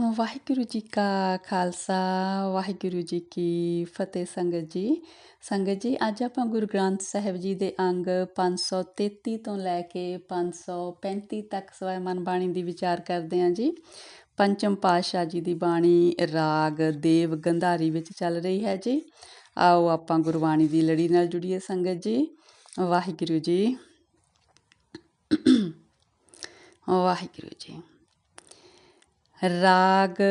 ਵਾਹਿਗੁਰੂ ਜੀ ਕਾ ਖਾਲਸਾ, ਵਾਹਿਗੁਰੂ ਜੀ ਕੀ ਫਤਿਹ ਸੰਗਤ ਜੀ। ਸੰਗਤ ਜੀ, ਅੱਜ ਆਪਾਂ ਗੁਰੂ ਗ੍ਰੰਥ ਸਾਹਿਬ ਜੀ ਦੇ ਅੰਗ 533 ਤੋਂ ਲੈ ਕੇ 535 ਤੱਕ ਸਵੈਮਨ ਬਾਣੀ ਦੀ ਵਿਚਾਰ ਕਰਦੇ ਹਾਂ ਜੀ। ਪੰਚਮ ਪਾਤਸ਼ਾਹ ਜੀ ਦੀ ਬਾਣੀ ਰਾਗ, ਦੇਵ, ਗੰਧਾਰੀ ਵਿੱਚ ਚੱਲ ਰਹੀ ਹੈ ਜੀ। ਆਓ ਆਪਾਂ ਗੁਰਬਾਣੀ ਦੀ ਲੜੀ ਨਾਲ ਜੁੜੀਏ ਸੰਗਤ ਜੀ। ਵਾਹਿਗੁਰੂ ਜੀ। ਵਾਹਿਗੁਰੂ ਜੀ। ਰਾਗ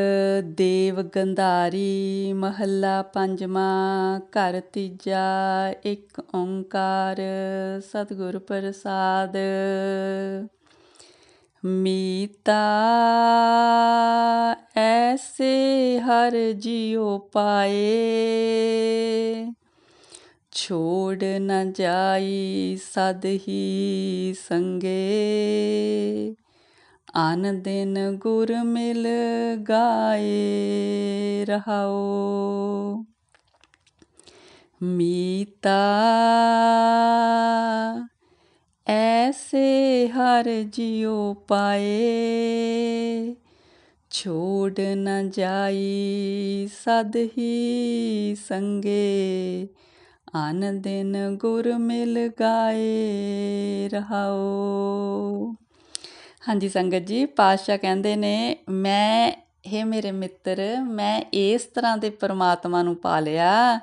ਦੇਵ ਗੰਧਾਰੀ, ਮਹੱਲਾ ਪੰਜਵਾਂ, ਘਰ ਤੀਜਾ, ਇੱਕ ਓੰਕਾਰ, ਸਤਿਗੁਰ ਪ੍ਰਸਾਦ। ਮੀਤਾ, ਐਸੇ ਹਰ ਜਿਉ ਪਾਏ। ਛੋੜ ਨ ਜਾਈ ਸਦ ਹੀ ਸੰਗੇ। ਆਨ ਦਿਨ ਗੁਰ ਮਿਲ ਗਾਏ ਰਹਾਓ ਮੀਤਾ, ਐਸੇ ਹਰ ਜਿਉ ਪਾਏ, ਛੋੜ ਨ ਜਾਈ ਸਦ ਹੀ ਸੰਗੇ। ਆਨ ਦਿਨ ਗੁਰ ਮਿਲ ਗਾਏ ਰਹਾਓ ਹਾਂਜੀ ਸੰਗਤ ਜੀ, ਪਾਤਸ਼ਾਹ ਕਹਿੰਦੇ ਨੇ, ਮੈਂ ਇਹ ਮੇਰੇ ਮਿੱਤਰ, ਮੈਂ ਇਸ ਤਰ੍ਹਾਂ ਦੇ ਪਰਮਾਤਮਾ ਨੂੰ ਪਾ ਲਿਆ,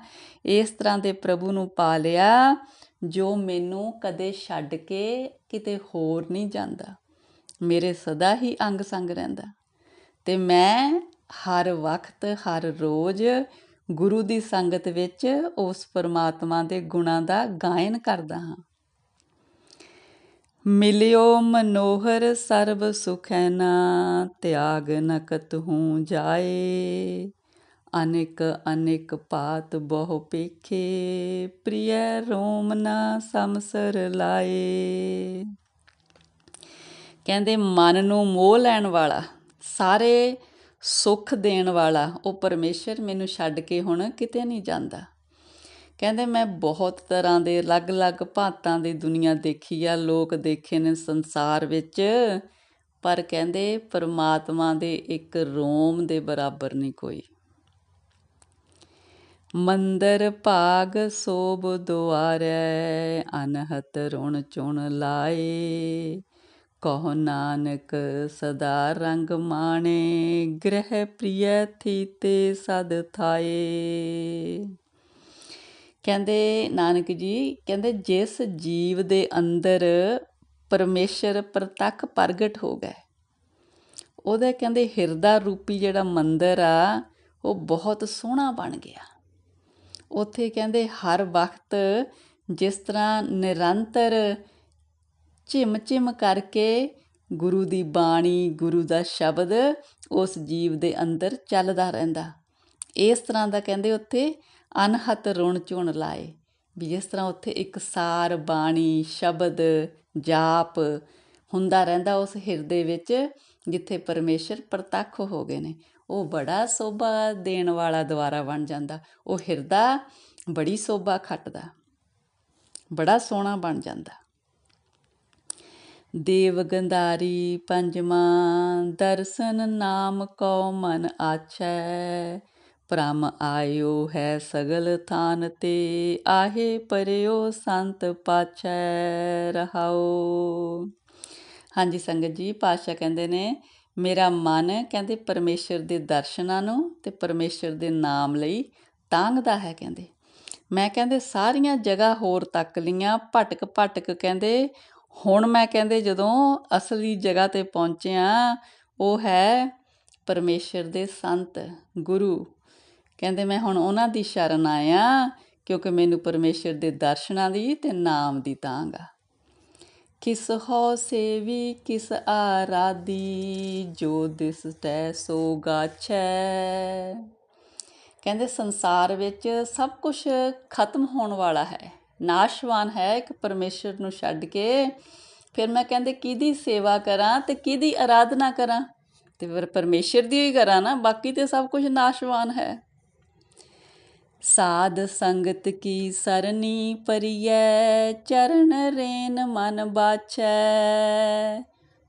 ਇਸ ਤਰ੍ਹਾਂ ਦੇ ਪ੍ਰਭੂ ਨੂੰ ਪਾ ਲਿਆ, ਜੋ ਮੈਨੂੰ ਕਦੇ ਛੱਡ ਕੇ ਕਿਤੇ ਹੋਰ ਨਹੀਂ ਜਾਂਦਾ। ਮੇਰੇ ਸਦਾ ਹੀ ਅੰਗ ਸੰਗ ਰਹਿੰਦਾ। ਤੇ ਮੈਂ ਹਰ ਵਕਤ, ਹਰ ਰੋਜ਼ ਗੁਰੂ ਦੀ ਸੰਗਤ ਵਿੱਚ ਉਸ ਪਰਮਾਤਮਾ ਦੇ ਗੁਣਾਂ ਦਾ ਗਾਇਨ ਕਰਦਾ ਹਾਂ। ਮਿਲਿਓ ਮਨੋਹਰ ਸਰਬ ਸੁਖੈ ਨਾ, ਤਿਆਗ ਨਕਤ ਹੂੰ ਜਾਏ। ਅਨੇਕ ਅਨੇਕ ਪਾਤ ਬਹੁ ਪੇਖੇ, ਪ੍ਰਿਯ ਰੋਮਨਾ ਸਮਸਰ ਲਾਏ। ਕਹਿੰਦੇ ਮਨ ਨੂੰ ਮੋਹ ਲੈਣ ਵਾਲਾ, ਸਾਰੇ ਸੁੱਖ ਦੇਣ ਵਾਲਾ ਉਹ ਪਰਮੇਸ਼ਰ ਮੈਨੂੰ ਛੱਡ ਕੇ ਹੁਣ ਕਿਤੇ ਨਹੀਂ ਜਾਂਦਾ। ਕਹਿੰਦੇ ਮੈਂ ਬਹੁਤ ਤਰ੍ਹਾਂ ਦੇ ਅਲੱਗ-ਅਲੱਗ ਭਾਂਤਾਂ ਦੀ ਦੁਨੀਆ ਦੇਖੀ ਆ, ਲੋਕ ਦੇਖੇ ਨੇ ਸੰਸਾਰ ਵਿੱਚ। ਪਰ ਕਹਿੰਦੇ ਪਰਮਾਤਮਾ ਦੇ ਇੱਕ ਰੋਮ ਦੇ ਬਰਾਬਰ ਨਹੀਂ ਕੋਈ। ਮੰਦਰ ਭਾਗ ਸੋਭ ਦੁਆਰੈ, ਅਨਹਤ ਰੁਣ ਚੁਣ ਲਾਏ। ਕਹੋ ਨਾਨਕ ਸਦਾ ਰੰਗ ਮਾਣੇ, ਗ੍ਰਹਿ ਪ੍ਰਿਯ ਥੀਤੇ ਸਦ ਥਾਏ। ਕਹਿੰਦੇ, ਨਾਨਕ ਜੀ, ਕਹਿੰਦੇ, ਜਿਸ ਜੀਵ ਦੇ ਅੰਦਰ ਪਰਮੇਸ਼ਰ ਪ੍ਰਤੱਖ ਪ੍ਰਗਟ ਹੋ ਗਿਆ ਉਹਦਾ ਕਹਿੰਦੇ ਹਿਰਦਾ ਰੂਪੀ ਜਿਹੜਾ ਮੰਦਰ ਆ, ਉਹ ਬਹੁਤ ਸੋਹਣਾ ਬਣ ਗਿਆ। ਉੱਥੇ ਕਹਿੰਦੇ ਹਰ ਵਕਤ ਜਿਸ ਤਰ੍ਹਾਂ ਨਿਰੰਤਰ ਝਿਮ ਝਿਮ ਕਰਕੇ ਗੁਰੂ ਦੀ ਬਾਣੀ, ਗੁਰੂ ਦਾ ਸ਼ਬਦ ਉਸ ਜੀਵ ਦੇ ਅੰਦਰ ਚੱਲਦਾ ਰਹਿੰਦਾ। ਇਸ ਤਰ੍ਹਾਂ ਦਾ ਕਹਿੰਦੇ ਉੱਥੇ ਅਨਹਤ ਰੁਣ ਚੁਣ ਲਾਏ। ਵੀ ਜਿਸ ਤਰ੍ਹਾਂ ਉੱਥੇ ਇੱਕ ਸਾਰ, ਬਾਣੀ, ਸ਼ਬਦ, ਜਾਪ ਹੁੰਦਾ ਰਹਿੰਦਾ ਉਸ ਹਿਰਦੇ ਵਿੱਚ, ਜਿੱਥੇ ਪਰਮੇਸ਼ਰ ਪ੍ਰਤੱਖ ਹੋ ਗਏ ਨੇ। ਉਹ ਬੜਾ ਸੋਭਾ ਦੇਣ ਵਾਲਾ ਦੁਆਰਾ ਬਣ ਜਾਂਦਾ। ਉਹ ਹਿਰਦਾ ਬੜੀ ਸੋਭਾ ਖੱਟਦਾ। ਬੜਾ ਸੋਹਣਾ ਬਣ ਜਾਂਦਾ। ਦੇਵ ਗੰਧਾਰੀ ਪੰਜਵਾਂ, ਦਰਸ਼ਨ ਨਾਮ ਕੋ ਮਨ ਆਛੈ। ਪ੍ਰਮ ਆਇਓ ਹੈ ਸਗਲ ਥਾਨ ਤੇ, ਆਹੇ ਪਰਿਓ ਸੰਤ ਪਾਛੈ ਰਹਾਓ। ਹਾਂਜੀ ਸੰਗਤ ਜੀ ਪਾਸ਼ਾ ਕਹਿੰਦੇ ਨੇ, ਮੇਰਾ ਮਨ ਕਹਿੰਦੇ ਪਰਮੇਸ਼ਰ ਦੇ ਦਰਸ਼ਨਾਂ ਨੂੰ ਤੇ ਪਰਮੇਸ਼ਰ ਦੇ ਨਾਮ ਲਈ ਤਾਂਗਦਾ ਹੈ ਕਹਿੰਦੇ। ਮੈਂ ਕਹਿੰਦੇ ਸਾਰੀਆਂ ਜਗ੍ਹਾ ਹੋਰ ਤੱਕ ਲੀਆਂ ਭਟਕ ਭਟਕ ਕਹਿੰਦੇ। ਹੁਣ ਮੈਂ ਕਹਿੰਦੇ ਜਦੋਂ ਅਸਲੀ ਜਗ੍ਹਾ ਤੇ ਪਹੁੰਚਿਆ, ਉਹ ਹੈ ਪਰਮੇਸ਼ਰ ਦੇ ਸੰਤ, ਗੁਰੂ ਕਹਿੰਦੇ ਮੈਂ ਹੁਣ ਉਹਨਾਂ ਦੀ ਸ਼ਰਨ ਆਇਆ, ਕਿਉਂਕਿ ਮੈਨੂੰ ਪਰਮੇਸ਼ਰ ਦੇ ਦਰਸ਼ਨਾਂ ਦੀ ਤੇ ਨਾਮ ਦੀ ਤਾਂਗ ਆ। ਕਿਸ ਹੋ ਸੇਵੀ, ਕਿਸ ਆਰਾਦੀ ਜੋ ਦਿਸ ਤੈ ਸੋ ਗਾਛੈ। ਕਹਿੰਦੇ ਸੰਸਾਰ ਵਿੱਚ ਸਭ ਕੁਝ ਖਤਮ ਹੋਣ ਵਾਲਾ ਹੈ, ਨਾਸ਼ਵਾਨ ਹੈ ਇੱਕ ਪਰਮੇਸ਼ਰ ਨੂੰ ਛੱਡ ਕੇ। ਫਿਰ ਮੈਂ ਕਹਿੰਦੇ ਕਿਹਦੀ ਸੇਵਾ ਕਰਾਂ ਤੇ ਕਿਹਦੀ ਆਰਾਧਨਾ ਕਰਾਂ? ਤੇ ਫਿਰ ਪਰਮੇਸ਼ਰ ਦੀ ਹੀ ਕਰਾਂ ਨਾ, ਬਾਕੀ ਤੇ ਸਭ ਕੁਝ ਨਾਸ਼ਵਾਨ ਹੈ। ਸਾਧ ਸੰਗਤ ਕੀ ਸਰਨੀ ਪਰਿਐ? ਚਰਨ ਰੇਨ ਮਨ ਬਾਛੈ।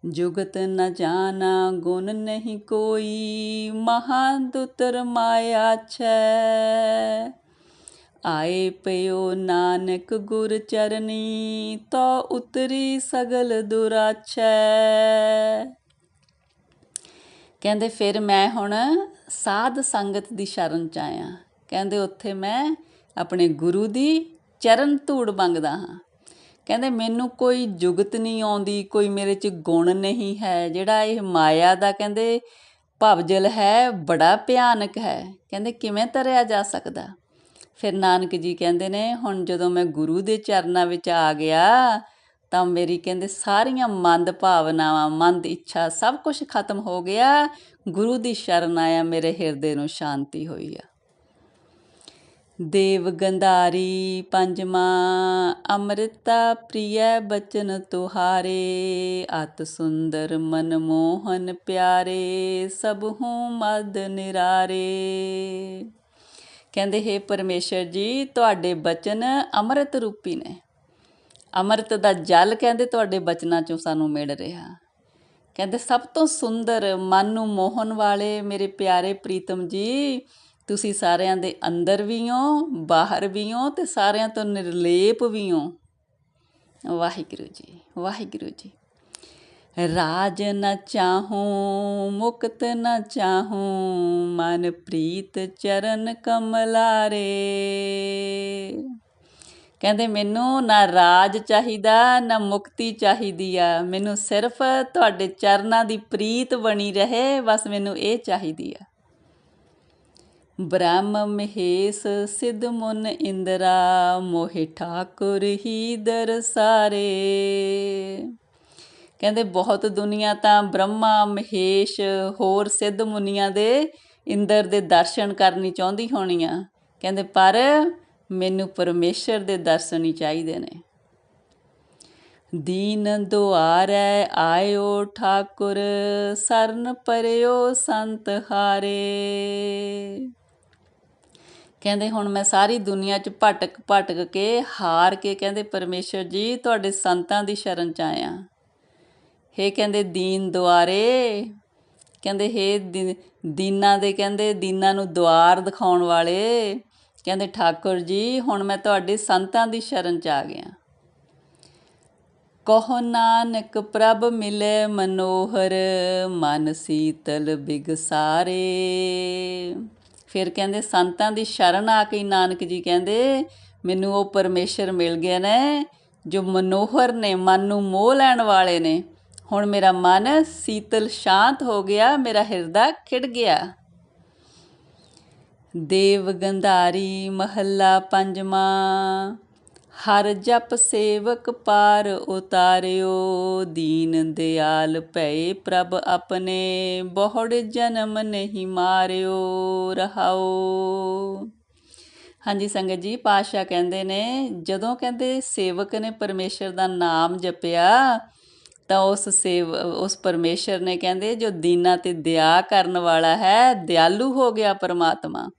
ਜੁਗਤ ਨ ਜਾਣਾ ਗੁਣ ਨਹੀਂ ਕੋਈ, ਮਹਾਦੁਤਰ ਮਾਇਆ ਛੈ। ਆਏ ਪਿਓ ਨਾਨਕ ਗੁਰ ਚਰਨੀ, ਤੋ ਉਤਰੀ ਸਗਲ ਦੁਰਾਛੈ। ਕਹਿੰਦੇ, ਫਿਰ ਮੈਂ ਹੁਣ ਸਾਧ ਸੰਗਤ ਦੀ ਸ਼ਰਨ ਚ ਆਇਆ। ਕਹਿੰਦੇ ਉੱਥੇ ਮੈਂ ਆਪਣੇ ਗੁਰੂ ਦੀ ਚਰਨ ਧੂੜ ਮੰਗਦਾ ਹਾਂ। ਕਹਿੰਦੇ ਮੈਨੂੰ ਕੋਈ ਜੁਗਤ ਨਹੀਂ ਆਉਂਦੀ, ਕੋਈ ਮੇਰੇ 'ਚ ਗੁਣ ਨਹੀਂ ਹੈ। ਜਿਹੜਾ ਇਹ ਮਾਇਆ ਦਾ ਕਹਿੰਦੇ ਭਵਜਲ ਹੈ, ਬੜਾ ਭਿਆਨਕ ਹੈ। ਕਹਿੰਦੇ ਕਿਵੇਂ ਤਰਿਆ ਜਾ ਸਕਦਾ? ਫਿਰ ਨਾਨਕ ਜੀ ਕਹਿੰਦੇ ਨੇ, ਹੁਣ ਜਦੋਂ ਮੈਂ ਗੁਰੂ ਦੇ ਚਰਨਾਂ ਵਿੱਚ ਆ ਗਿਆ, ਤਾਂ ਮੇਰੀ ਕਹਿੰਦੇ ਸਾਰੀਆਂ ਮੰਦ ਭਾਵਨਾਵਾਂ, ਮੰਦ ਇੱਛਾ ਸਭ ਕੁਝ ਖਤਮ ਹੋ ਗਿਆ। ਗੁਰੂ ਦੀ ਸ਼ਰਨ ਆਇਆ, ਮੇਰੇ ਹਿਰਦੇ ਨੂੰ ਸ਼ਾਂਤੀ ਹੋਈ ਆ। ਦੇਵ ਗੰਧਾਰੀ ਪੰਜਵਾਂ, ਅੰਮ੍ਰਿਤਾ ਪ੍ਰਿਯ ਬਚਨ ਤੁਹਾਰੇ, ਅਤ ਸੁੰਦਰ ਮਨ ਮੋਹਨ ਪਿਆਰੇ, ਸਭ ਹੂੰ ਮਦ ਨਿਰਾਰੇ। ਕਹਿੰਦੇ, ਹੈ ਪਰਮੇਸ਼ਰ ਜੀ, ਤੁਹਾਡੇ ਬਚਨ ਅੰਮ੍ਰਿਤ ਰੂਪੀ ਨੇ। ਅੰਮ੍ਰਿਤ ਦਾ ਜਲ ਕਹਿੰਦੇ, ਤੁਹਾਡੇ ਬਚਨਾਂ ਚੋਂ ਸਾਨੂੰ ਮਿਲ ਰਿਹਾ। ਕਹਿੰਦੇ, ਸਭ ਤੋਂ ਸੁੰਦਰ ਮਨ ਨੂੰ ਮੋਹਨ ਵਾਲੇ ਮੇਰੇ ਪਿਆਰੇ ਪ੍ਰੀਤਮ ਜੀ ਤੁਸੀਂ ਸਾਰਿਆਂ ਦੇ ਅੰਦਰ ਵੀ ਹੋ, ਬਾਹਰ ਵੀ ਹੋ ਤੇ ਸਾਰਿਆਂ ਤੋਂ ਨਿਰਲੇਪ ਵੀ ਹੋ। ਵਾਹਿਗੁਰੂ ਜੀ ਵਾਹਿਗੁਰੂ ਜੀ। ਰਾਜ ਨ ਚਾਹੂੰ, ਮੁਕਤ ਨ ਚਾਹੂੰ ਮਨ ਪ੍ਰੀਤ ਚਰਨ ਕਮਲਾਰੇ। ਕਹਿੰਦੇ ਮੈਨੂੰ ਨਾ ਰਾਜ ਚਾਹੀਦਾ, ਨਾ ਮੁਕਤੀ ਚਾਹੀਦੀ ਆ। ਮੈਨੂੰ ਸਿਰਫ ਤੁਹਾਡੇ ਚਰਨਾਂ ਦੀ ਪ੍ਰੀਤ ਬਣੀ ਰਹੇ, ਬਸ ਮੈਨੂੰ ਇਹ ਚਾਹੀਦੀ ਆ। ਬ੍ਰਹਮ ਮਹੇਸ਼ ਸਿਧ ਮੁਨ ਇੰਦਰਾ, ਮੋਹਿ ਠਾਕੁਰ ਹੀ ਦਰਸਾਰੇ ਕਹਿੰਦੇ ਬਹੁਤ ਦੁਨੀਆ ਤਾਂ ਬ੍ਰਹਮਾ ਮਹੇਸ਼, ਹੋਰ ਸਿੱਧ ਮੁਨੀਆਂ ਦੇ ਇੰਦਰ ਦੇ ਦਰਸ਼ਨ ਕਰਨੀ ਚਾਹੁੰਦੀ ਹੋਣੀ ਆ ਕਹਿੰਦੇ, ਪਰ ਮੈਨੂੰ ਪਰਮੇਸ਼ਰ ਦੇ ਦਰਸ਼ਨ ਹੀ ਚਾਹੀਦੇ ਨੇ। ਦੀਨ ਦੁਆਰੈ ਆਇਓ ਠਾਕੁਰ, ਸਰਨ ਪਰਿਓ ਸੰਤ ਹਾਰੇ। ਕਹਿੰਦੇ ਹੁਣ ਮੈਂ ਸਾਰੀ ਦੁਨੀਆ 'ਚ ਭਟਕ ਭਟਕ ਕੇ ਹਾਰ ਕੇ ਕਹਿੰਦੇ ਪਰਮੇਸ਼ਰ ਜੀ ਤੁਹਾਡੇ ਸੰਤਾਂ ਦੀ ਸ਼ਰਨ 'ਚ ਆਇਆ। ਹੇ ਕਹਿੰਦੇ ਦੀਨ ਦੁਆਰੇ, ਕਹਿੰਦੇ ਹੇ ਦੀਨਾ ਦੇ ਕਹਿੰਦੇ ਦੀਨਾ ਨੂੰ ਦੁਆਰ ਦਿਖਾਉਣ ਵਾਲੇ, ਕਹਿੰਦੇ ਠਾਕੁਰ ਜੀ ਹੁਣ ਮੈਂ ਤੁਹਾਡੇ ਸੰਤਾਂ ਦੀ ਸ਼ਰਨ ਚ ਆ ਗਿਆ। ਕਹੋ ਨਾਨਕ ਪ੍ਰਭ ਮਿਲੇ ਮਨੋਹਰ, ਮਨ ਸੀਤਲ ਬਿਗਸਾਰੇ। ਫਿਰ ਕਹਿੰਦੇ, ਸੰਤਾਂ ਦੀ ਸ਼ਰਨ ਆ ਕੇ ਨਾਨਕ ਜੀ। ਕਹਿੰਦੇ, ਮੈਨੂੰ ਉਹ ਪਰਮੇਸ਼ਰ ਮਿਲ ਗਿਆ ਨੇ ਜੋ ਮਨੋਹਰ ਨੇ, ਮਨ ਨੂੰ ਮੋਹ ਲੈਣ ਵਾਲੇ ਨੇ। ਹੁਣ ਮੇਰਾ ਮਨ ਸੀਤਲ ਸ਼ਾਂਤ ਹੋ ਗਿਆ, ਮੇਰਾ ਹਿਰਦਾ ਖਿੜ ਗਿਆ। ਦੇਵ ਗੰਧਾਰੀ ਮਹੱਲਾ ਪੰਜਵਾਂ। ਹਰ ਜਪ ਸੇਵਕ ਪਾਰ ਉਤਾਰਿਓ, ਦੀਨ ਦਿਆਲ ਭਏ ਪ੍ਰਭ ਆਪਣੇ, ਬਹੁੜ ਜਨਮ ਨਹੀਂ ਮਾਰਿਓ, ਰਹਾਓ। ਹਾਂਜੀ ਸੰਗਤ ਜੀ ਪਾਸ਼ਾ ਕਹਿੰਦੇ ਨੇ, ਜਦੋਂ ਕਹਿੰਦੇ ਸੇਵਕ ਨੇ ਪਰਮੇਸ਼ਰ ਦਾ ਨਾਮ ਜਪਿਆ, ਤਾਂ ਉਸ ਸੇਵ, ਉਸ ਪਰਮੇਸ਼ਰ ਨੇ ਕਹਿੰਦੇ, ਜੋ ਦੀਨਾ ਤੇ ਦਇਆ ਕਰਨ ਵਾਲਾ ਹੈ, ਦਿਆਲੂ ਹੋ ਗਿਆ ਪਰਮਾਤਮਾ।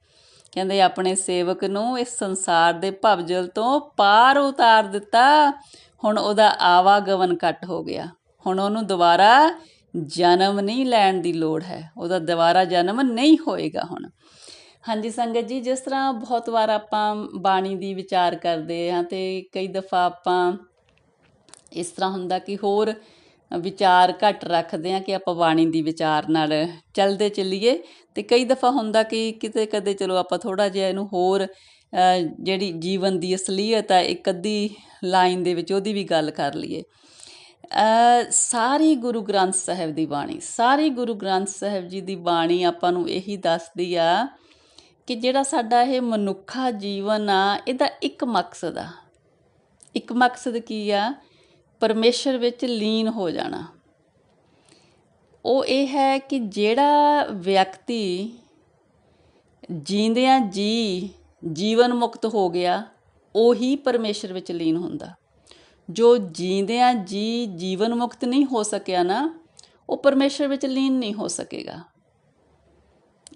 ਕਹਿੰਦੇ ਆਪਣੇ ਸੇਵਕ ਨੂੰ ਇਸ ਸੰਸਾਰ ਦੇ ਭਵਜਲ ਤੋਂ ਪਾਰ ਉਤਾਰ ਦਿੱਤਾ। ਹੁਣ ਉਹਦਾ ਆਵਾਗਮਨ ਕੱਟ ਹੋ ਗਿਆ। ਹੁਣ ਉਹਨੂੰ ਦੁਬਾਰਾ ਜਨਮ ਨਹੀਂ ਲੈਣ ਦੀ ਲੋੜ ਹੈ। ਉਹਦਾ ਦੁਬਾਰਾ ਜਨਮ ਨਹੀਂ ਹੋਏਗਾ ਹੁਣ। ਹਾਂਜੀ ਸੰਗਤ ਜੀ, ਜਿਸ ਤਰ੍ਹਾਂ ਬਹੁਤ ਵਾਰ ਆਪਾਂ ਬਾਣੀ ਦੀ ਵਿਚਾਰ ਕਰਦੇ ਹਾਂ ਤੇ ਕਈ ਦਫਾ ਆਪਾਂ ਇਸ ਤਰ੍ਹਾਂ ਹੁੰਦਾ ਕਿ ਹੋਰ ਵਿਚਾਰ ਘੱਟ ਰੱਖਦੇ ਹਾਂ ਕਿ ਆਪਾਂ ਬਾਣੀ ਦੀ ਵਿਚਾਰ ਨਾਲ ਚੱਲਦੇ ਚੱਲੀਏ। ਅਤੇ ਕਈ ਦਫਾ ਹੁੰਦਾ ਕਿ ਕਿਤੇ ਕਦੇ ਚਲੋ ਆਪਾਂ ਥੋੜ੍ਹਾ ਜਿਹਾ ਇਹਨੂੰ ਹੋਰ ਜਿਹੜੀ ਜੀਵਨ ਦੀ ਅਸਲੀਅਤ ਹੈ ਇੱਕ ਅੱਧੀ ਲਾਈਨ ਦੇ ਵਿੱਚ ਉਹਦੀ ਵੀ ਗੱਲ ਕਰ ਲਈਏ। ਸਾਰੀ ਗੁਰੂ ਗ੍ਰੰਥ ਸਾਹਿਬ ਦੀ ਬਾਣੀ, ਸਾਰੀ ਗੁਰੂ ਗ੍ਰੰਥ ਸਾਹਿਬ ਜੀ ਦੀ ਬਾਣੀ ਆਪਾਂ ਨੂੰ ਇਹੀ ਦੱਸਦੀ ਆ ਕਿ ਜਿਹੜਾ ਸਾਡਾ ਇਹ ਮਨੁੱਖਾ ਜੀਵਨ ਆ, ਇਹਦਾ ਇੱਕ ਮਕਸਦ ਆ। ਇੱਕ ਮਕਸਦ ਕੀ ਆ? ਪਰਮੇਸ਼ਰ ਵਿੱਚ ਲੀਨ ਹੋ ਜਾਣਾ। ਉਹ ਇਹ ਹੈ ਕਿ ਜਿਹੜਾ ਵਿਅਕਤੀ ਜੀਂਦਿਆਂ ਜੀ ਜੀਵਨ ਮੁਕਤ ਹੋ ਗਿਆ, ਉਹੀ ਪਰਮੇਸ਼ਰ ਵਿੱਚ ਲੀਨ ਹੁੰਦਾ। ਜੋ ਜੀਂਦਿਆਂ ਜੀ ਜੀਵਨ ਮੁਕਤ ਨਹੀਂ ਹੋ ਸਕਿਆ ਨਾ, ਉਹ ਪਰਮੇਸ਼ਰ ਵਿੱਚ ਲੀਨ ਨਹੀਂ ਹੋ ਸਕੇਗਾ।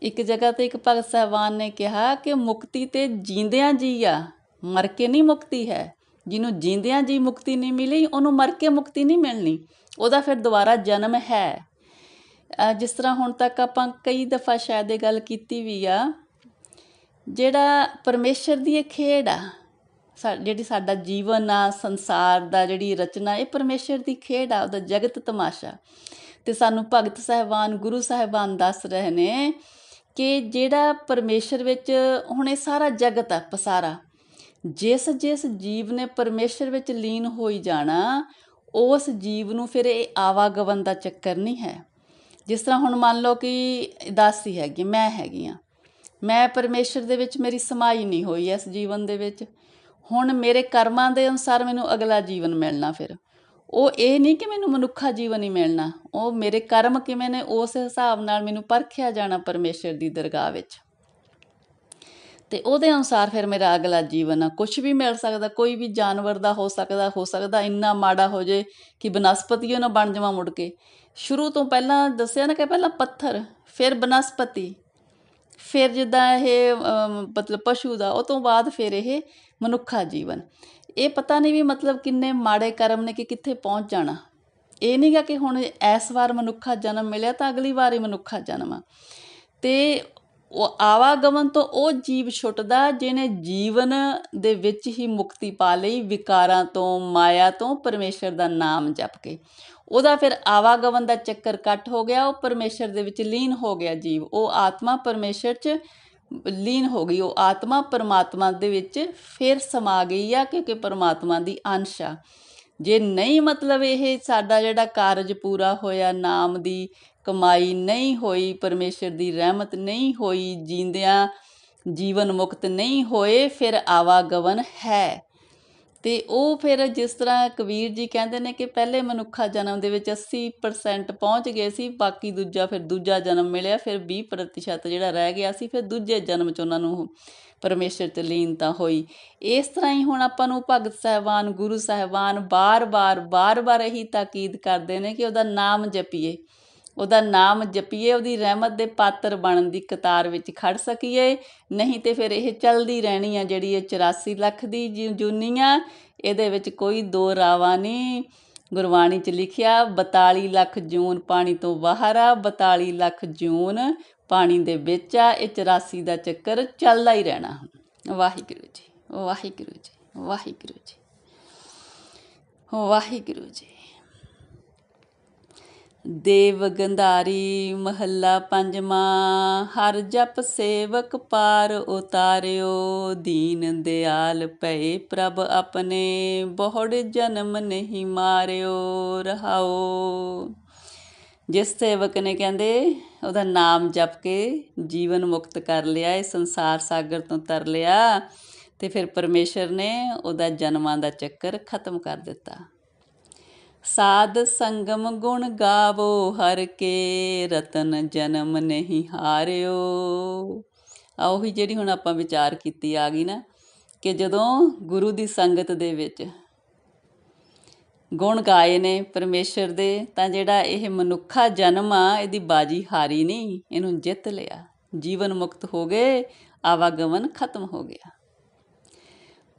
ਇੱਕ ਜਗ੍ਹਾ ਤੇ ਇੱਕ ਭਗਤ ਸਾਹਿਬਾਨ ਨੇ ਕਿਹਾ ਕਿ ਮੁਕਤੀ ਤੇ ਜੀਂਦਿਆਂ ਜੀ ਆ, ਮਰ ਕੇ ਨਹੀਂ ਮੁਕਤੀ ਹੈ। ਜਿਹਨੂੰ ਜਿੰਦਿਆਂ ਜੀ ਮੁਕਤੀ ਨਹੀਂ ਮਿਲੀ, ਉਹਨੂੰ ਮਰ ਕੇ ਮੁਕਤੀ ਨਹੀਂ ਮਿਲਣੀ। ਉਹਦਾ ਫਿਰ ਦੁਬਾਰਾ ਜਨਮ ਹੈ। ਜਿਸ ਤਰ੍ਹਾਂ ਹੁਣ ਤੱਕ ਆਪਾਂ ਕਈ ਦਫਾ ਸ਼ਾਇਦ ਇਹ ਗੱਲ ਕੀਤੀ ਵੀ ਆ, ਜਿਹੜਾ ਪਰਮੇਸ਼ਰ ਦੀ ਇਹ ਖੇਡ ਆ, ਸਾ- ਜਿਹੜੀ ਸਾਡਾ ਜੀਵਨ ਆ, ਸੰਸਾਰ ਦਾ ਜਿਹੜੀ ਰਚਨਾ, ਇਹ ਪਰਮੇਸ਼ਰ ਦੀ ਖੇਡ ਆ, ਉਹਦਾ ਜਗਤ ਤਮਾਸ਼ਾ। ਤੇ ਸਾਨੂੰ ਭਗਤ ਸਾਹਿਬਾਨ, ਗੁਰੂ ਸਾਹਿਬਾਨ ਦੱਸ ਰਹੇ ਨੇ ਕਿ ਜਿਹੜਾ ਪਰਮੇਸ਼ਰ ਵਿੱਚ ਹੁਣ ਇਹ ਸਾਰਾ ਜਗਤ ਆ, ਪਸਾਰਾ ਜਿਸ ਜਿਸ ਜੀਵ ਨੇ ਪਰਮੇਸ਼ਰ ਵਿੱਚ ਲੀਨ ਹੋਈ ਜਾਣਾ, ਉਸ ਜੀਵ ਨੂੰ ਫਿਰ ਇਹ ਆਵਾਗਵਨ ਦਾ ਚੱਕਰ ਨਹੀਂ ਹੈ। ਜਿਸ ਤਰ੍ਹਾਂ ਹੁਣ ਮੰਨ ਲਓ ਕਿ ਦਾਸੀ ਹੈਗੀ, ਮੈਂ ਹੈਗੀ ਆ ਮੈਂ ਪਰਮੇਸ਼ਰ ਦੇ ਵਿੱਚ ਮੇਰੀ ਸਮਾਈ ਨਹੀਂ ਹੋਈ ਇਸ ਜੀਵਨ ਦੇ ਵਿੱਚ। ਹੁਣ ਮੇਰੇ ਕਰਮਾਂ ਦੇ ਅਨੁਸਾਰ ਮੈਨੂੰ ਅਗਲਾ ਜੀਵਨ ਮਿਲਣਾ ਫਿਰ। ਉਹ ਇਹ ਨਹੀਂ ਕਿ ਮੈਨੂੰ ਮਨੁੱਖਾ ਜੀਵਨ ਹੀ ਮਿਲਣਾ, ਉਹ ਮੇਰੇ ਕਰਮ ਕਿਵੇਂ ਨੇ, ਉਸ ਹਿਸਾਬ ਨਾਲ ਮੈਨੂੰ ਪਰਖਿਆ ਜਾਣਾ ਪਰਮੇਸ਼ਰ ਦੀ ਦਰਗਾਹ ਵਿੱਚ। ਤੇ ਉਹਦੇ ਅਨੁਸਾਰ ਫਿਰ ਮੇਰਾ ਅਗਲਾ ਜੀਵਨ ਆ। ਕੁਝ ਵੀ ਮਿਲ ਸਕਦਾ, ਕੋਈ ਵੀ ਜਾਨਵਰ ਦਾ ਹੋ ਸਕਦਾ ਹੋ ਸਕਦਾ ਇੰਨਾ ਮਾੜਾ ਹੋ ਜੇ ਕਿ ਬਨਸਪਤੀ ਨਾ ਬਣ ਜਾਵਾਂ ਮੁੜ ਕੇ। ਸ਼ੁਰੂ ਤੋਂ ਪਹਿਲਾਂ ਦੱਸਿਆ ਨਾ ਕਿ ਪਹਿਲਾਂ ਪੱਥਰ, ਫਿਰ ਬਨਸਪਤੀ, ਫਿਰ ਜਿੱਦਾਂ ਇਹ ਮਤਲਬ ਪਸ਼ੂ ਦਾ, ਉਹ ਤੋਂ ਬਾਅਦ ਫਿਰ ਇਹ ਮਨੁੱਖਾ ਜੀਵਨ। ਇਹ ਪਤਾ ਨਹੀਂ ਵੀ ਮਤਲਬ ਕਿੰਨੇ ਮਾੜੇ ਕਰਮ ਨੇ ਕਿ ਕਿੱਥੇ ਪਹੁੰਚ ਜਾਣਾ। ਇਹ ਨਹੀਂਗਾ ਕਿ ਹੁਣ ਇਸ ਵਾਰ ਮਨੁੱਖਾ ਜਨਮ ਮਿਲਿਆ ਤਾਂ ਅਗਲੀ ਵਾਰ ਹੀ ਮਨੁੱਖਾ ਜਨਮ ਆ। ਤੇ ਉਹ ਆਵਾਗਮਨ ਤੋਂ ਉਹ ਜੀਵ ਛੁੱਟਦਾ ਜਿਹਨੇ ਜੀਵਨ ਦੇ ਵਿੱਚ ਹੀ ਮੁਕਤੀ ਪਾ ਲਈ, ਵਿਕਾਰਾਂ ਤੋਂ, ਮਾਇਆ ਤੋਂ, ਪਰਮੇਸ਼ਰ ਦਾ ਨਾਮ ਜਪ ਕੇ। ਉਹਦਾ ਫਿਰ ਆਵਾਗਮਨ ਦਾ ਚੱਕਰ ਕੱਟ ਹੋ ਗਿਆ, ਉਹ ਪਰਮੇਸ਼ਰ ਦੇ ਵਿੱਚ ਲੀਨ ਹੋ ਗਿਆ ਜੀਵ। ਉਹ ਆਤਮਾ ਪਰਮੇਸ਼ਰ 'ਚ ਲੀਨ ਹੋ ਗਈ, ਉਹ ਆਤਮਾ ਪਰਮਾਤਮਾ ਦੇ ਵਿੱਚ ਫਿਰ ਸਮਾ ਗਈ ਆ ਕਿਉਂਕਿ ਪਰਮਾਤਮਾ ਦੀ ਅੰਸ਼ ਆ। ਜੇ ਨਹੀਂ ਮਤਲਬ ਇਹ ਸਾਡਾ ਜਿਹੜਾ ਕਾਰਜ ਪੂਰਾ ਹੋਇਆ, ਨਾਮ ਦੀ ਕਮਾਈ ਨਹੀਂ ਹੋਈ, ਪਰਮੇਸ਼ਰ ਦੀ ਰਹਿਮਤ ਨਹੀਂ ਹੋਈ, ਜੀਂਦਿਆਂ ਜੀਵਨ ਮੁਕਤ ਨਹੀਂ ਹੋਏ, ਫਿਰ ਆਵਾਗਵਨ ਹੈ। ਤੇ ਉਹ ਫਿਰ ਜਿਸ ਤਰ੍ਹਾਂ ਕਬੀਰ ਜੀ ਕਹਿੰਦੇ ਨੇ ਕਿ ਪਹਿਲੇ ਮਨੁੱਖਾ ਜਨਮ ਦੇ ਵਿੱਚ 80% ਪਹੁੰਚ ਗਏ ਸੀ, ਬਾਕੀ ਦੂਜਾ ਫਿਰ ਦੂਜਾ ਜਨਮ ਮਿਲਿਆ, ਫਿਰ 20% ਜਿਹੜਾ ਰਹਿ ਗਿਆ ਸੀ, ਫਿਰ ਦੂਜੇ ਜਨਮ 'ਚ ਉਹਨਾਂ ਨੂੰ ਪਰਮੇਸ਼ਰ ਤੇ ਲੀਨਤਾ ਹੋਈ। ਇਸ ਤਰ੍ਹਾਂ ਹੀ ਹੁਣ ਆਪਾਂ ਨੂੰ ਭਗਤ ਸਾਹਿਬਾਨ, ਗੁਰੂ ਸਾਹਿਬਾਨ ਬਾਰ-ਬਾਰ ਬਾਰ-ਬਾਰ ਇਹੀ ਤਾਕੀਦ ਕਰਦੇ ਨੇ ਕਿ ਉਹਦਾ ਨਾਮ ਜਪੀਏ। ਉਹਦਾ ਨਾਮ ਜਪੀਏ, ਉਹਦੀ ਰਹਿਮਤ ਦੇ ਪਾਤਰ ਬਣਨ ਦੀ ਕਤਾਰ ਵਿੱਚ ਖੜ ਸਕੀਏ। ਨਹੀਂ ਤੇ ਫਿਰ ਇਹ ਚੱਲਦੀ ਰਹਿਣੀ ਆ ਜਿਹੜੀ ਇਹ 84 ਲੱਖ ਦੀ ਜੀ- ਜੂਨੀ ਆ ਇਹਦੇ ਵਿੱਚ ਕੋਈ ਦੋ ਰਾਵਾ ਨਹੀਂ ਗੁਰਬਾਣੀ 'ਚ ਲਿਖਿਆ 42 ਲੱਖ ਜੂਨ ਪਾਣੀ ਤੋਂ ਬਾਹਰ ਆ 42 ਲੱਖ ਜੂਨ ਪਾਣੀ ਦੇ ਵਿੱਚ ਆ, ਇਹ 84 ਦਾ ਚੱਕਰ ਚੱਲਦਾ ਹੀ ਰਹਿਣਾ। ਵਾਹਿਗੁਰੂ ਜੀ ਵਾਹਿਗੁਰੂ ਜੀ ਵਾਹਿਗੁਰੂ ਜੀ ਵਾਹਿਗੁਰੂ ਜੀ। ਦੇਵ ਗੰਧਾਰੀ ਮਹੱਲਾ ਪੰਜਵਾਂ, ਹਰ ਜਪ ਸੇਵਕ ਪਾਰ ਉਤਾਰਿਓ, ਦੀਨ ਦਿਆਲ ਪਏ ਪ੍ਰਭ ਆਪਣੇ, ਬਹੁੜ ਜਨਮ ਨਹੀਂ ਮਾਰਿਓ, ਰਹਾਓ। ਜਿਸ ਸੇਵਕ ਨੇ ਕਹਿੰਦੇ, ਉਹਦਾ ਨਾਮ ਜਪ ਕੇ ਜੀਵਨ ਮੁਕਤ ਕਰ ਲਿਆ, ਇਹ ਸੰਸਾਰ ਸਾਗਰ ਤੋਂ ਤਰ ਲਿਆ, ਤੇ ਫਿਰ ਪਰਮੇਸ਼ਰ ਨੇ ਉਹਦਾ ਜਨਮਾਂ ਦਾ ਚੱਕਰ ਖਤਮ ਕਰ ਦਿੱਤਾ। ਸਾਧ ਸੰਗਮ ਗੁਣ ਗਾਵੋ, ਹਰ ਕੇ ਰਤਨ ਜਨਮ ਨਹੀਂ ਹਾਰਿਓ। ਆ ਉਹੀ ਜਿਹੜੀ ਹੁਣ ਆਪਾਂ ਵਿਚਾਰ ਕੀਤੀ ਆ ਗਈ ਨਾ, ਕਿ ਜਦੋਂ ਗੁਰੂ ਦੀ ਸੰਗਤ ਦੇ ਵਿੱਚ ਗੁਣ ਗਾਏ ਨੇ ਪਰਮੇਸ਼ਰ ਦੇ, ਤਾਂ ਜਿਹੜਾ ਇਹ ਮਨੁੱਖਾ ਜਨਮ ਆ, ਇਹਦੀ ਬਾਜੀ ਹਾਰੀ ਨਹੀਂ, ਇਹਨੂੰ ਜਿੱਤ ਲਿਆ। ਜੀਵਨ ਮੁਕਤ ਹੋ ਗਏ, ਆਵਾਗਮਨ ਖਤਮ ਹੋ ਗਿਆ।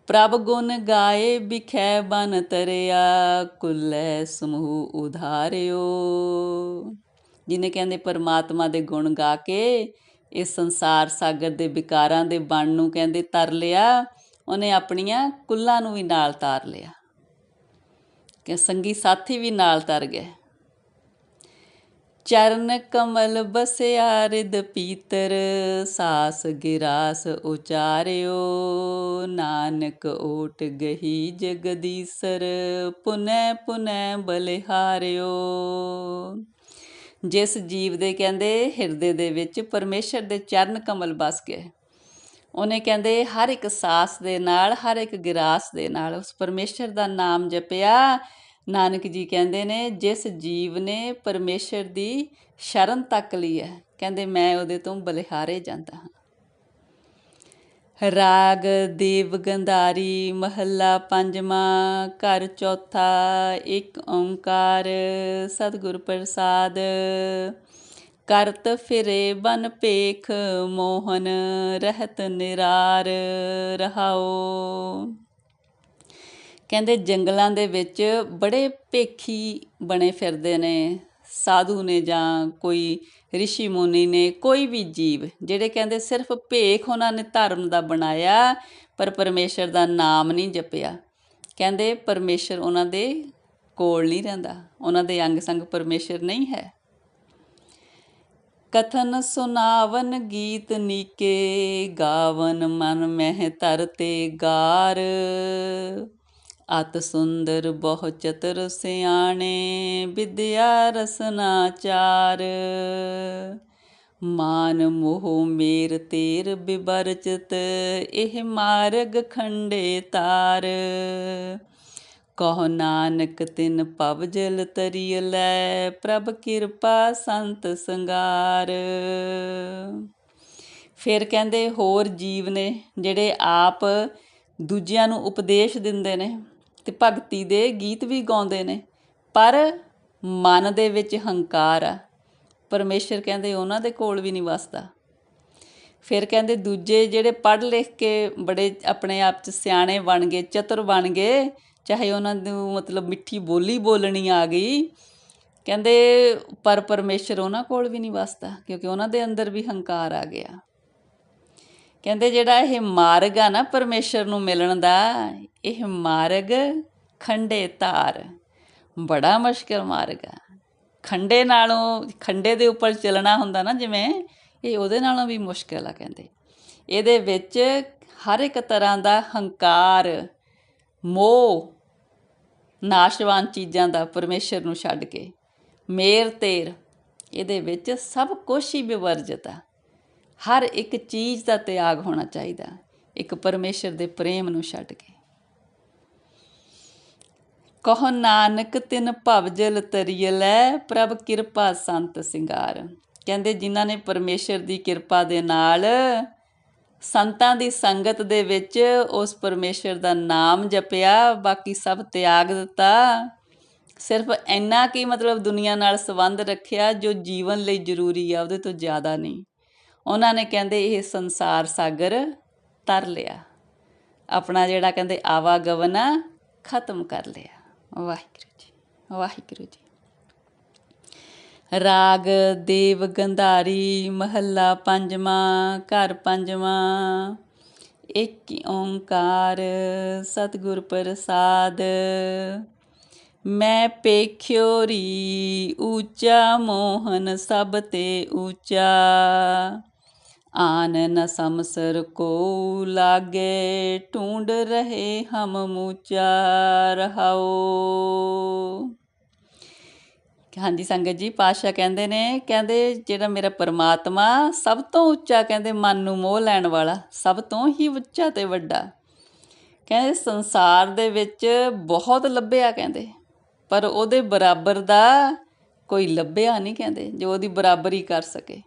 ਪ੍ਰਭ ਗੁਣ ਗਾਏ ਬਿਖੈ ਬਨ ਤਰਿਆ, ਕੁੱਲੇ ਸਮੂਹ ਉਧਾਰਿਓ। ਜਿਨੇ ਕਹਿੰਦੇ ਪਰਮਾਤਮਾ ਦੇ ਗੁਣ ਗਾ ਕੇ ਇਸ ਸੰਸਾਰ ਸਾਗਰ ਦੇ ਵਿਕਾਰਾਂ ਦੇ ਬਣ ਨੂੰ ਕਹਿੰਦੇ ਤਰ ਲਿਆ, ਉਹਨੇ ਆਪਣੀਆਂ ਕੁੱਲਾਂ ਨੂੰ ਵੀ ਨਾਲ ਤਾਰ ਲਿਆ। ਕਿ ਸੰਗੀ ਸਾਥੀ ਵੀ ਨਾਲ ਤਰ ਗਏ। ਚਰਨ ਕਮਲ ਬਸਿਆ ਰਿਦ ਪੀਤਰ, ਸਾਸ ਗਿਰਾਸ ਉਚਾਰਿਓ। ਨਾਨਕ ਓਟ ਗਹੀ ਜਗਦੀਸਰ, ਪੁਨੈ ਪੁਨੈ ਬਲਿਹਾਰਿਓ। ਜਿਸ ਜੀਵ ਦੇ ਕਹਿੰਦੇ ਹਿਰਦੇ ਦੇ ਵਿੱਚ ਪਰਮੇਸ਼ਰ ਦੇ ਚਰਨ ਕਮਲ ਬਸ ਗਏ ਉਹਨੇ ਕਹਿੰਦੇ ਹਰ ਇੱਕ ਸਾਸ ਦੇ ਨਾਲ, ਹਰ ਇੱਕ ਗਿਰਾਸ ਦੇ ਨਾਲ ਉਸ ਪਰਮੇਸ਼ਰ ਦਾ ਨਾਮ ਜਪਿਆ। ਨਾਨਕ ਜੀ ਕਹਿੰਦੇ ਨੇ, ਜਿਸ ਜੀਵ ਨੇ ਪਰਮੇਸ਼ਰ ਦੀ ਸ਼ਰਨ ਤੱਕ ਲਈ ਹੈ, ਕਹਿੰਦੇ, ਮੈਂ ਉਹਦੇ ਤੋਂ ਬਲਿਹਾਰੇ ਜਾਂਦਾ ਹਾਂ। ਰਾਗ ਦੇਵ ਗੰਧਾਰੀ, ਮਹੱਲਾ ਪੰਜਵਾਂ, ਘਰ ਚੌਥਾ, ਇੱਕ ਓੰਕਾਰ, ਸਤਿਗੁਰ ਪ੍ਰਸਾਦ। ਕਰਤ ਫਿਰੇ ਬਨ ਪੇਖ ਮੋਹਨ ਰਹਿਤ ਨਿਰਾਰ ਰਹਾਓ। ਕਹਿੰਦੇ ਜੰਗਲਾਂ ਦੇ ਵਿੱਚ ਬੜੇ ਭੇਖੀ ਬਣੇ ਫਿਰਦੇ ਨੇ, ਸਾਧੂ ਨੇ ਜਾਂ ਕੋਈ ਰਿਸ਼ੀ ਮੁਨੀ ਨੇ, ਕੋਈ ਵੀ ਜੀਵ, ਜਿਹੜੇ ਕਹਿੰਦੇ ਸਿਰਫ ਭੇਖ ਉਹਨਾਂ ਨੇ ਧਰਮ ਦਾ ਬਣਾਇਆ, ਪਰ ਪਰਮੇਸ਼ਰ ਦਾ ਨਾਮ ਨਹੀਂ ਜਪਿਆ। ਕਹਿੰਦੇ ਪਰਮੇਸ਼ਰ ਉਹਨਾਂ ਦੇ ਕੋਲ ਨਹੀਂ ਰਹਿੰਦਾ, ਉਹਨਾਂ ਦੇ ਅੰਗ ਸੰਗ ਪਰਮੇਸ਼ਰ ਨਹੀਂ ਹੈ। ਕਥਨ ਸੁਨਾਵਨ ਗੀਤ ਨੀਕੇ, ਗਾਵਨ ਮਨ ਮਹਿ ਤਰਤੇ ਗਾਰ। ਅਤ ਸੁੰਦਰ ਬਹੁ ਚਤੁਰ ਸਿਆਣੇ, ਵਿਦਿਆ ਰਸਨਾ ਚਾਰ। ਮਾਨ ਮੋਹ ਮੇਰ ਤੇਰ ਬਿਬਰਚਤ ਇਹ ਮਾਰਗ ਖੰਡੇ ਤਾਰ। ਕਹੋ ਨਾਨਕ ਤਿਨ ਪਵ ਜਲ ਤਰੀ ਲੈ, ਪ੍ਰਭ ਕਿਰਪਾ ਸੰਤ ਸੰਗਾਰ। ਫਿਰ ਕਹਿੰਦੇ, ਹੋਰ ਜੀਵ ਨੇ ਜਿਹੜੇ ਆਪ ਦੂਜਿਆਂ ਨੂੰ ਉਪਦੇਸ਼ ਦਿੰਦੇ ਨੇ। ਅਤੇ ਭਗਤੀ ਦੇ ਗੀਤ ਵੀ ਗਾਉਂਦੇ ਨੇ। ਪਰ ਮਨ ਦੇ ਵਿੱਚ ਹੰਕਾਰ ਆ। ਪਰਮੇਸ਼ਰ ਕਹਿੰਦੇ ਉਹਨਾਂ ਦੇ ਕੋਲ ਵੀ ਨਹੀਂ ਵਸਦਾ। ਫਿਰ ਕਹਿੰਦੇ ਦੂਜੇ ਜਿਹੜੇ ਪੜ੍ਹ ਲਿਖ ਕੇ ਬੜੇ ਆਪਣੇ ਆਪ 'ਚ ਸਿਆਣੇ ਬਣ ਗਏ, ਚਤੁਰ ਬਣ ਗਏ, ਚਾਹੇ ਉਹਨਾਂ ਨੂੰ ਮਤਲਬ ਮਿੱਠੀ ਬੋਲੀ ਬੋਲਣੀ ਆ ਗਈ, ਕਹਿੰਦੇ ਪਰ ਪਰਮੇਸ਼ਰ ਉਹਨਾਂ ਕੋਲ ਵੀ ਨਹੀਂ ਵਸਦਾ, ਕਿਉਂਕਿ ਉਹਨਾਂ ਦੇ ਅੰਦਰ ਵੀ ਹੰਕਾਰ ਆ ਗਿਆ। ਕਹਿੰਦੇ ਜਿਹੜਾ ਇਹ ਮਾਰਗ ਆ ਨਾ ਪਰਮੇਸ਼ਰ ਨੂੰ ਮਿਲਣ ਦਾ, ਇਹ ਮਾਰਗ ਖੰਡੇ ਧਾਰ। ਬੜਾ ਮੁਸ਼ਕਲ ਮਾਰਗ ਆ। ਖੰਡੇ ਨਾਲੋਂ, ਖੰਡੇ ਦੇ ਉੱਪਰ ਚੱਲਣਾ ਹੁੰਦਾ ਨਾ ਜਿਵੇਂ, ਇਹ ਉਹਦੇ ਨਾਲੋਂ ਵੀ ਮੁਸ਼ਕਲ ਆ ਕਹਿੰਦੇ। ਇਹਦੇ ਵਿੱਚ ਹਰ ਇੱਕ ਤਰ੍ਹਾਂ ਦਾ ਹੰਕਾਰ, ਮੋਹ, ਨਾਸ਼ਵਾਨ ਚੀਜ਼ਾਂ ਦਾ ਪਰਮੇਸ਼ਰ ਨੂੰ ਛੱਡ ਕੇ। ਮੇਰ ਤੇਰ ਇਹਦੇ ਵਿੱਚ ਸਭ ਕੁਝ ਹੀ ਵਿਵਰਜਿਤ ਆ। ਹਰ ਇੱਕ ਚੀਜ਼ ਦਾ ਤਿਆਗ ਹੋਣਾ ਚਾਹੀਦਾ ਇੱਕ ਪਰਮੇਸ਼ਰ ਦੇ ਪ੍ਰੇਮ ਨੂੰ ਛੱਡ ਕੇ। ਕਹੋ, ਨਾਨਕ, ਤਿਨ ਭਵ ਜਲ ਤਰੀਏ ਲੈ, ਪ੍ਰਭ ਕਿਰਪਾ ਸੰਤ ਸਿੰਗਾਰ। ਕਹਿੰਦੇ, ਜਿਨ੍ਹਾਂ ਨੇ ਪਰਮੇਸ਼ਰ ਦੀ ਕਿਰਪਾ ਦੇ ਨਾਲ ਸੰਤਾਂ ਦੀ ਸੰਗਤ ਦੇ ਵਿੱਚ ਉਸ ਪਰਮੇਸ਼ਰ ਦਾ ਨਾਮ ਜਪਿਆ, ਬਾਕੀ ਸਭ ਤਿਆਗ ਦਿੱਤਾ। ਸਿਰਫ ਇੰਨਾ ਕੀ ਮਤਲਬ ਦੁਨੀਆ ਨਾਲ ਸੰਬੰਧ ਰੱਖਿਆ ਜੋ ਜੀਵਨ ਲਈ ਜ਼ਰੂਰੀ ਆ, ਉਹਦੇ ਤੋਂ ਜ਼ਿਆਦਾ ਨਹੀਂ। ਉਹਨਾਂ ਨੇ ਕਹਿੰਦੇ ਇਹ ਸੰਸਾਰ ਸਾਗਰ ਤਰ ਲਿਆ। ਆਪਣਾ ਜਿਹੜਾ ਕਹਿੰਦੇ ਆਵਾਗਮਨ ਖਤਮ ਕਰ ਲਿਆ। ਵਾਹਿਗੁਰੂ ਜੀ ਵਾਹਿਗੁਰੂ ਜੀ। ਰਾਗ, ਦੇਵ, ਗੰਧਾਰੀ, ਮਹੱਲਾ ਪੰਜਵਾਂ, ਘਰ ਪੰਜਵਾਂ ਇੱਕ ਓੰਕਾਰ, ਸਤਿਗੁਰ ਪ੍ਰਸਾਦ। ਮੈਂ ਪੇਖਿਓਰੀ ਉੱਚਾ ਮੋਹਨ ਸਭ ਤੇ ਉੱਚਾ ਆਨ ਨ ਸਮਸਰ ਕੋ ਲਾਗੇ ਢੂੰਡ ਰਹੇ ਹਮ ਮੂਚਾ ਰਹਾਓ। ਹਾਂਜੀ ਸੰਗਤ ਜੀ ਪਾਸ਼ਾ ਕਹਿੰਦੇ ਨੇ, ਕਹਿੰਦੇ ਜਿਹੜਾ ਮੇਰਾ ਪਰਮਾਤਮਾ ਸਭ ਤੋਂ ਉੱਚਾ, ਕਹਿੰਦੇ ਮਨ ਨੂੰ ਮੋਹ ਲੈਣ ਵਾਲਾ, ਸਭ ਤੋਂ ਹੀ ਉੱਚਾ ਤੇ ਵੱਡਾ, ਕਹਿੰਦੇ ਸੰਸਾਰ ਦੇ ਵਿੱਚ ਬਹੁਤ ਲੱਭਿਆ ਕਹਿੰਦੇ, ਪਰ ਉਹਦੇ ਬਰਾਬਰ ਦਾ ਕੋਈ ਲੱਭਿਆ ਨਹੀਂ ਕਹਿੰਦੇ, ਜੋ ਉਹਦੀ ਬਰਾਬਰੀ ਕਰ ਸਕੇ।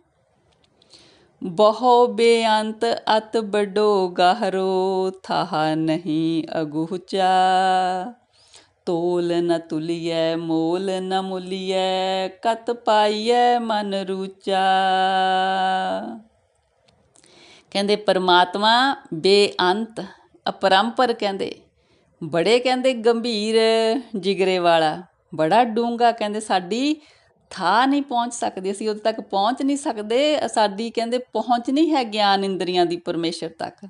ਬਹੁ ਬੇਅੰਤ ਅਤ ਬਡੋ ਗਹਿਰੋ, ਥਾਹ ਨਹੀਂ ਅਗੁਚਾ ਤੋਲ ਨ ਤੁਲੀਐ, ਮੋਲ ਨ ਮੁਲੀਐ, ਕਤ ਪਾਈਐ ਮਨ ਰੂਚਾ। ਕਹਿੰਦੇ, ਪਰਮਾਤਮਾ ਬੇਅੰਤ, ਅਪਰੰਪਰ ਕਹਿੰਦੇ, ਬੜੇ ਕਹਿੰਦੇ ਗੰਭੀਰ ਜਿਗਰੇ ਵਾਲਾ, ਬੜਾ ਡੂੰਗਾ ਕਹਿੰਦੇ, ਸਾਡੀ ਥਾ ਨਹੀਂ ਪਹੁੰਚ ਸਕਦੀ ਅਸੀਂ ਉਦੋਂ ਤੱਕ ਪਹੁੰਚ ਨਹੀਂ ਸਕਦੇ, ਸਾਡੀ ਕਹਿੰਦੇ ਪਹੁੰਚ ਨਹੀਂ ਹੈ ਗਿਆਨ ਇੰਦਰੀਆਂ ਦੀ ਪਰਮੇਸ਼ਰ ਤੱਕ।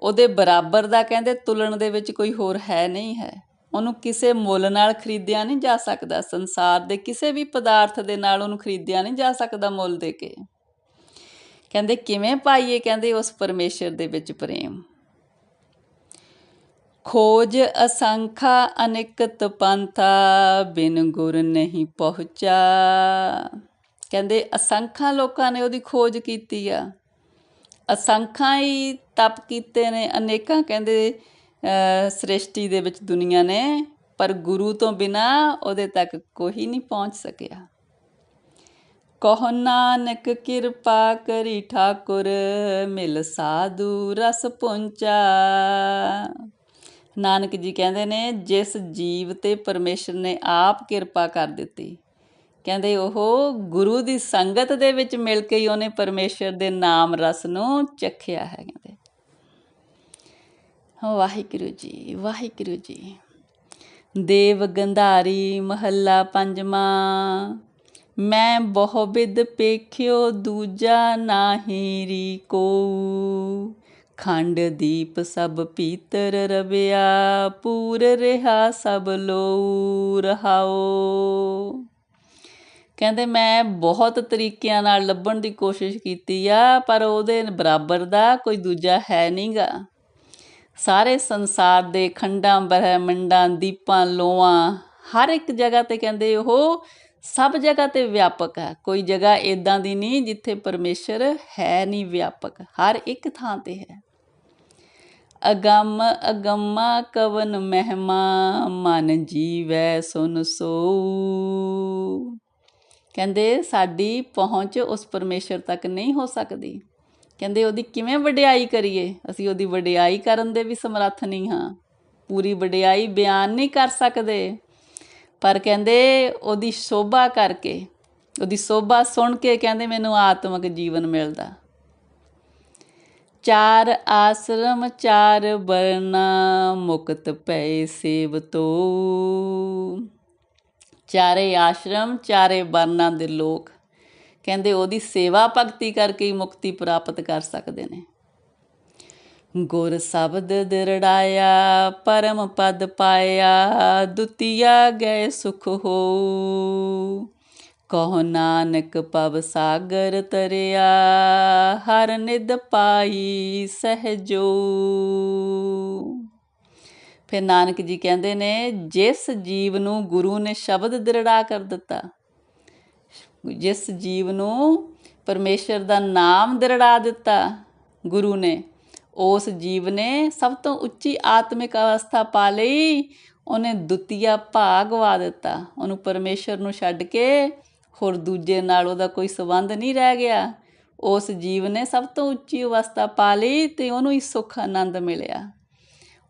ਉਹਦੇ ਬਰਾਬਰ ਦਾ ਕਹਿੰਦੇ ਤੁਲਣ ਦੇ ਵਿੱਚ ਕੋਈ ਹੋਰ ਹੈ ਨਹੀਂ ਹੈ। ਉਹਨੂੰ ਕਿਸੇ ਮੁੱਲ ਨਾਲ ਖਰੀਦਿਆ ਨਹੀਂ ਜਾ ਸਕਦਾ, ਸੰਸਾਰ ਦੇ ਕਿਸੇ ਵੀ ਪਦਾਰਥ ਦੇ ਨਾਲ ਉਹਨੂੰ ਖਰੀਦਿਆ ਨਹੀਂ ਜਾ ਸਕਦਾ ਮੁੱਲ ਦੇ ਕੇ। ਕਹਿੰਦੇ ਕਿਵੇਂ ਪਾਈਏ? ਕਹਿੰਦੇ ਉਸ ਪਰਮੇਸ਼ਰ ਦੇ ਵਿੱਚ ਪ੍ਰੇਮ। ਖੋਜ ਅਸੰਖਾ ਅਨਿਕਤ ਪੰਥਾ, ਬਿਨ ਗੁਰ ਨਹੀਂ ਪਹੁੰਚਾ। ਕਹਿੰਦੇ ਅਸੰਖਾਂ ਲੋਕਾਂ ਨੇ ਉਹਦੀ ਖੋਜ ਕੀਤੀ ਆ। ਅਸੰਖਾਂ ਹੀ ਤਪ ਕੀਤੇ ਨੇ, ਅਨੇਕਾਂ ਕਹਿੰਦੇ ਸ੍ਰਿਸ਼ਟੀ ਦੇ ਵਿੱਚ ਦੁਨੀਆ ਨੇ, ਪਰ ਗੁਰੂ ਤੋਂ ਬਿਨਾ ਉਹਦੇ ਤੱਕ ਕੋਈ ਨਹੀਂ ਪਹੁੰਚ ਸਕਿਆ। ਕਹੋ ਨਾਨਕ ਕਿਰਪਾ ਕਰੀ ਠਾਕੁਰ, ਮਿਲ ਸਾਧੂ ਰਸ ਪੁੰਚਾ। ਨਾਨਕ ਜੀ ਕਹਿੰਦੇ ਨੇ, ਜਿਸ ਜੀਵ ਤੇ ਪਰਮੇਸ਼ਰ ਨੇ ਆਪ ਕਿਰਪਾ ਕਰ ਦਿੱਤੀ। ਕਹਿੰਦੇ ਉਹ ਗੁਰੂ ਦੀ ਸੰਗਤ ਦੇ ਵਿੱਚ ਮਿਲ ਕੇ ਹੀ ਉਹਨੇ ਪਰਮੇਸ਼ਰ ਦੇ ਨਾਮ ਰਸ ਨੂੰ ਚਖਿਆ ਹੈ, ਕਹਿੰਦੇ। ਵਾਹਿਗੁਰੂ ਜੀ ਵਾਹਿਗੁਰੂ ਜੀ। ਦੇਵ ਗੰਧਾਰੀ ਮਹੱਲਾ ਪੰਜਵਾਂ, ਮੈਂ ਬਹੁ ਬਿਦ ਪੇਖਿਓ ਦੂਜਾ ਨਾਹੀ ਰੀ ਕੋ। ਖੰਡ ਦੀਪ ਸਭ ਪੀਤਰ ਰਵਿਆ, ਪੂਰ ਰਿਹਾ ਸਭ ਲੋ ਰਹਾਓ ਕਹਿੰਦੇ ਮੈਂ ਬਹੁਤ ਤਰੀਕਿਆਂ ਨਾਲ ਲੱਭਣ ਦੀ ਕੋਸ਼ਿਸ਼ ਕੀਤੀ ਆ, ਪਰ ਉਹਦੇ ਬਰਾਬਰ ਦਾ ਕੋਈ ਦੂਜਾ ਹੈ ਨਹੀਂਗਾ। ਸਾਰੇ ਸੰਸਾਰ ਦੇ ਖੰਡਾਂ, ਬ੍ਰਹਿਮੰਡਾਂ, ਦੀਪਾਂ, ਲੋਆਂ, ਹਰ ਇੱਕ ਜਗ੍ਹਾ ਤੇ ਕਹਿੰਦੇ ਉਹ ਸਭ ਜਗ੍ਹਾ ਤੇ ਵਿਆਪਕ ਹੈ ਕੋਈ ਜਗ੍ਹਾ ਇਦਾਂ ਦੀ ਨਹੀਂ ਜਿੱਥੇ ਪਰਮੇਸ਼ਰ ਹੈ ਨਹੀਂ ਵਿਆਪਕ, ਹਰ ਇੱਕ ਥਾਂ ਤੇ ਹੈ। ਅਗੰਮ ਅਗੰਮਾ ਕਵਨ ਮਹਿਮਾ, ਮਨ ਜੀਵੈ ਸੁਨ ਸੋ। ਕਹਿੰਦੇ ਸਾਡੀ ਪਹੁੰਚ ਉਸ ਪਰਮੇਸ਼ਰ ਤੱਕ ਨਹੀਂ ਹੋ ਸਕਦੀ। ਕਹਿੰਦੇ ਉਹਦੀ ਕਿਵੇਂ ਵਡਿਆਈ ਕਰੀਏ? ਅਸੀਂ ਉਹਦੀ ਵਡਿਆਈ ਕਰਨ ਦੇ ਵੀ ਸਮਰੱਥ ਨਹੀਂ ਹਾਂ। ਪੂਰੀ ਵਡਿਆਈ ਬਿਆਨ ਨਹੀਂ ਕਰ ਸਕਦੇ। ਪਰ ਕਹਿੰਦੇ ਉਹਦੀ ਸ਼ੋਭਾ ਕਰਕੇ, ਉਹਦੀ ਸ਼ੋਭਾ ਸੁਣ ਕੇ ਕਹਿੰਦੇ ਮੈਨੂੰ ਆਤਮਿਕ ਜੀਵਨ ਮਿਲਦਾ। ਚਾਰ ਆਸ਼ਰਮ, ਚਾਰ ਵਰਨਾ, ਮੁਕਤ ਪੈ ਸੇਵਤੋ ਚਾਰੇ ਆਸ਼ਰਮ, ਚਾਰੇ ਵਰਨਾਂ ਦੇ ਲੋਕ ਕਹਿੰਦੇ ਉਹਦੀ ਸੇਵਾ ਭਗਤੀ ਕਰਕੇ ਹੀ ਮੁਕਤੀ ਪ੍ਰਾਪਤ ਕਰ ਸਕਦੇ ਨੇ। ਗੁਰ ਸ਼ਬਦ ਦਿਰੜਾਇਆ, ਪਰਮ ਪਦ ਪਾਇਆ, ਦੁਤੀਆ ਗਏ ਸੁਖ ਹੋ ਕਹੋ ਨਾਨਕ ਪਵ ਸਾਗਰ ਤਰਿਆ, ਹਰ ਨਿਦ ਪਾਈ ਸਹਜੋ। ਫਿਰ ਨਾਨਕ ਜੀ ਕਹਿੰਦੇ ਨੇ, ਜਿਸ ਜੀਵ ਨੂੰ ਗੁਰੂ ਨੇ ਸ਼ਬਦ ਦਿਰੜਾ ਕਰ ਦਿੱਤਾ, ਜਿਸ ਜੀਵ ਨੂੰ ਪਰਮੇਸ਼ਰ ਦਾ ਨਾਮ ਦਿਰੜਾ ਦਿੱਤਾ ਗੁਰੂ ਨੇ, ਉਸ ਜੀਵ ਨੇ ਸਭ ਤੋਂ ਉੱਚੀ ਆਤਮਿਕ ਅਵਸਥਾ ਪਾ ਲਈ, ਉਹਨੇ ਦੁਤੀਆ ਭਾਗ ਵਾ ਦਿੱਤਾ, ਉਹਨੂੰ ਪਰਮੇਸ਼ਰ ਨੂੰ ਛੱਡ ਕੇ ਹੋਰ ਦੂਜੇ ਨਾਲ ਉਹਦਾ ਕੋਈ ਸੰਬੰਧ ਨਹੀਂ ਰਹਿ ਗਿਆ। ਉਸ ਜੀਵ ਨੇ ਸਭ ਤੋਂ ਉੱਚੀ ਅਵਸਥਾ ਪਾ ਲਈ ਤੇ ਉਹਨੂੰ ਹੀ ਸੁੱਖ ਆਨੰਦ ਮਿਲਿਆ।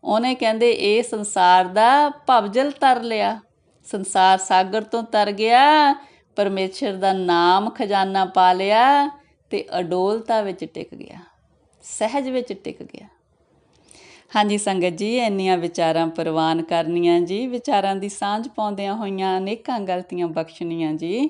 ਉਹਨੇ ਕਹਿੰਦੇ ਇਹ ਸੰਸਾਰ ਦਾ ਭਵਜਲ ਤਰ ਲਿਆ। ਸੰਸਾਰ ਸਾਗਰ ਤੋਂ ਤਰ ਗਿਆ, ਪਰਮੇਸ਼ਰ ਦਾ ਨਾਮ ਖਜ਼ਾਨਾ ਪਾ ਲਿਆ ਤੇ ਅਡੋਲਤਾ ਵਿੱਚ ਟਿਕ ਗਿਆ, ਸਹਿਜ ਵਿੱਚ ਟਿਕ ਗਿਆ। ਹਾਂਜੀ ਸੰਗਤ ਜੀ, ਇੰਨੀਆਂ ਵਿਚਾਰਾਂ ਪ੍ਰਵਾਨ ਕਰਨੀਆਂ ਜੀ, ਵਿਚਾਰਾਂ ਦੀ ਸਾਂਝ ਪਾਉਂਦਿਆਂ ਹੋਈਆਂ ਅਨੇਕਾਂ ਗਲਤੀਆਂ ਬਖਸ਼ਣੀਆਂ ਜੀ।